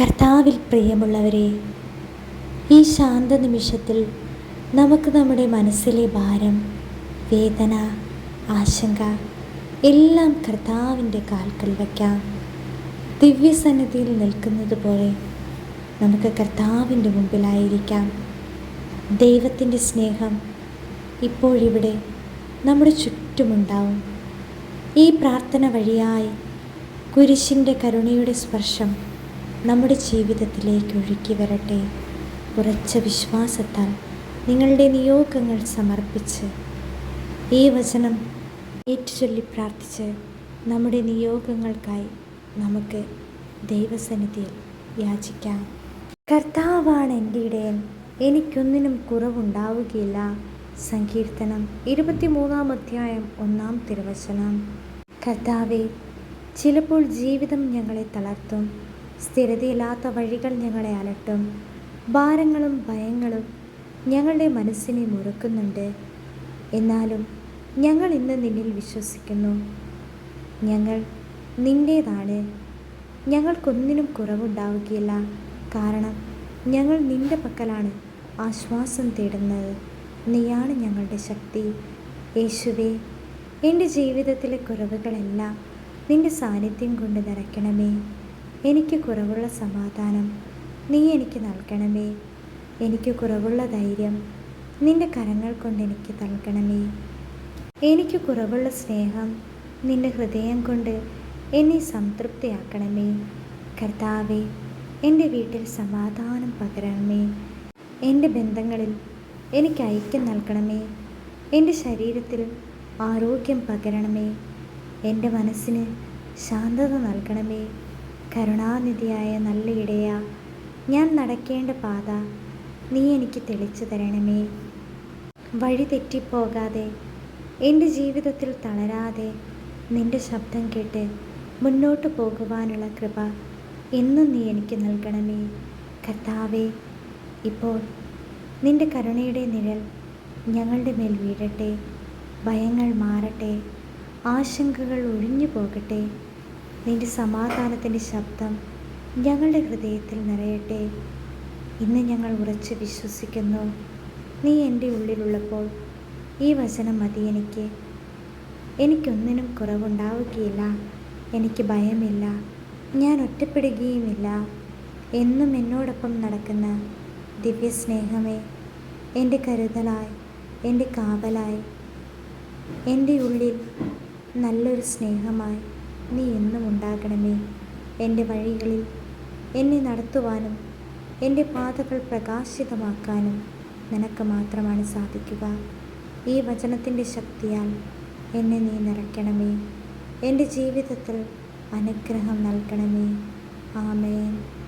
കർത്താവിൽ പ്രിയമുള്ളവരെ ഈ ശാന്ത നിമിഷത്തിൽ നമുക്ക് നമ്മുടെ മനസ്സിലെ ഭാരം വേദന ആശങ്ക എല്ലാം കർത്താവിന്റെ കാൽക്കൽ വയ്ക്കാം. ദിവ്യസന്നിധിയിൽ നിൽക്കുന്നത് പോലെ നമുക്ക് കർത്താവിന്റെ മുമ്പിലായിരിക്കാം. ദൈവത്തിന്റെ സ്നേഹം ഇപ്പോഴിവിടെ നമ്മുടെ ചുറ്റുമുണ്ടാവും. ഈ പ്രാർത്ഥന വഴിയായി കുരിശിന്റെ കരുണയുടെ സ്പർശം നമ്മുടെ ജീവിതത്തിലേക്ക് ഒഴുക്കി വരട്ടെ. ഉറച്ച വിശ്വാസത്താൽ നിങ്ങളുടെ നിയോഗങ്ങൾ സമർപ്പിച്ച് ഈ വചനം ഏറ്റുചൊല്ലി പ്രാർത്ഥിച്ച് നമ്മുടെ നിയോഗങ്ങൾക്കായി നമുക്ക് ദൈവസന്നിധിയിൽ യാചിക്കാം. കർത്താവാണ് എന്റെ ഇടയൻ. എനിക്കൊന്നിനും കുറവുണ്ടാവുകയില്ല. സങ്കീർത്തനം ഇരുപത്തിമൂന്നാം അധ്യായം ഒന്നാം തിരുവചനം. കർത്താവെ ചിലപ്പോൾ ജീവിതം ഞങ്ങളെ തളർത്തും. സ്ഥിരതയില്ലാത്ത വഴികൾ ഞങ്ങളെ അലട്ടും. ഭാരങ്ങളും ഭയങ്ങളും ഞങ്ങളുടെ മനസ്സിനെ മുറുക്കുന്നുണ്ട്. എന്നാലും ഞങ്ങൾ ഇന്ന് നിന്നിൽ വിശ്വസിക്കുന്നു. ഞങ്ങൾ നിന്റേതാണ് ഞങ്ങൾക്കൊന്നിനും കുറവുണ്ടാവുകയില്ല. കാരണം ഞങ്ങൾ നിന്റെ പക്കലാണ് ആശ്വാസം തേടുന്നത്. നീയാണ് ഞങ്ങളുടെ ശക്തി. യേശുവേ എന്റെ ജീവിതത്തിലെ കുറവുകളെല്ലാം നിന്റെ സാന്നിധ്യം കൊണ്ട് നിറയ്ക്കണമേ. എനിക്ക് കുറവുള്ള സമാധാനം നീ എനിക്ക് നൽകണമേ. എനിക്ക് കുറവുള്ള ധൈര്യം നിന്റെ കരങ്ങൾ കൊണ്ട് എനിക്ക് നൽകണമേ. എനിക്ക് കുറവുള്ള സ്നേഹം നിന്റെ ഹൃദയം കൊണ്ട് എന്നെ സംതൃപ്തിയാക്കണമേ. കർത്താവെ എന്റെ വീട്ടിൽ സമാധാനം പകരണമേ. എന്റെ ബന്ധങ്ങളിൽ എനിക്ക് ഐക്യം നൽകണമേ. എന്റെ ശരീരത്തിൽ ആരോഗ്യം പകരണമേ. എന്റെ മനസ്സിന് ശാന്തത നൽകണമേ. കരുണാനിധിയായ നല്ല ഇടയ. ഞാൻ നടക്കേണ്ട പാത നീ എനിക്ക് തെളിച്ചു തരണമേ. വഴി തെറ്റിപ്പോകാതെ എന്റെ ജീവിതത്തിൽ തളരാതെ നിന്റെ ശബ്ദം കേട്ട് മുന്നോട്ട് പോകുവാനുള്ള കൃപ എന്നും നീ എനിക്ക് നൽകണമേ. കർത്താവേ ഇപ്പോൾ നിന്റെ കരുണയുടെ നിഴൽ ഞങ്ങളുടെ മേൽ വീഴട്ടെ ഭയങ്ങൾ മാറട്ടെ ആശങ്കകൾ ഒഴിഞ്ഞു പോകട്ടെ. നിന്റെ സമാധാനത്തിന്റെ ശബ്ദം ഞങ്ങളുടെ ഹൃദയത്തിൽ നിറയട്ടെ. ഇന്ന് ഞങ്ങൾ ഉറച്ച് വിശ്വസിക്കുന്നു. നീ എന്റെ ഉള്ളിലുള്ളപ്പോൾ ഈ വചനം മതി എനിക്ക്. എനിക്കൊന്നിനും കുറവുണ്ടാവുകയില്ല. എനിക്ക് ഭയമില്ല. ഞാൻ ഒറ്റപ്പെടുകയുമില്ല. എന്നും എന്നോടൊപ്പം നടക്കുന്ന ദിവ്യസ്നേഹമേ എന്റെ കരുതലായി എന്റെ കാവലായി എന്റെ ഉള്ളിൽ നല്ലൊരു സ്നേഹമായി. നീ എന്നും ഉണ്ടാകണമേ. എന്റെ വഴികളിൽ എന്നെ നടത്തുവാനും എന്റെ പാതകൾ പ്രകാശിതമാക്കാനും നിനക്ക് മാത്രമാണ് സാധിക്കുക. ഈ വചനത്തിന്റെ ശക്തിയാൽ എന്നെ നീ നിറയ്ക്കണമേ. എന്റെ ജീവിതത്തിൽ അനുഗ്രഹം നൽകണമേ. ആമേൻ.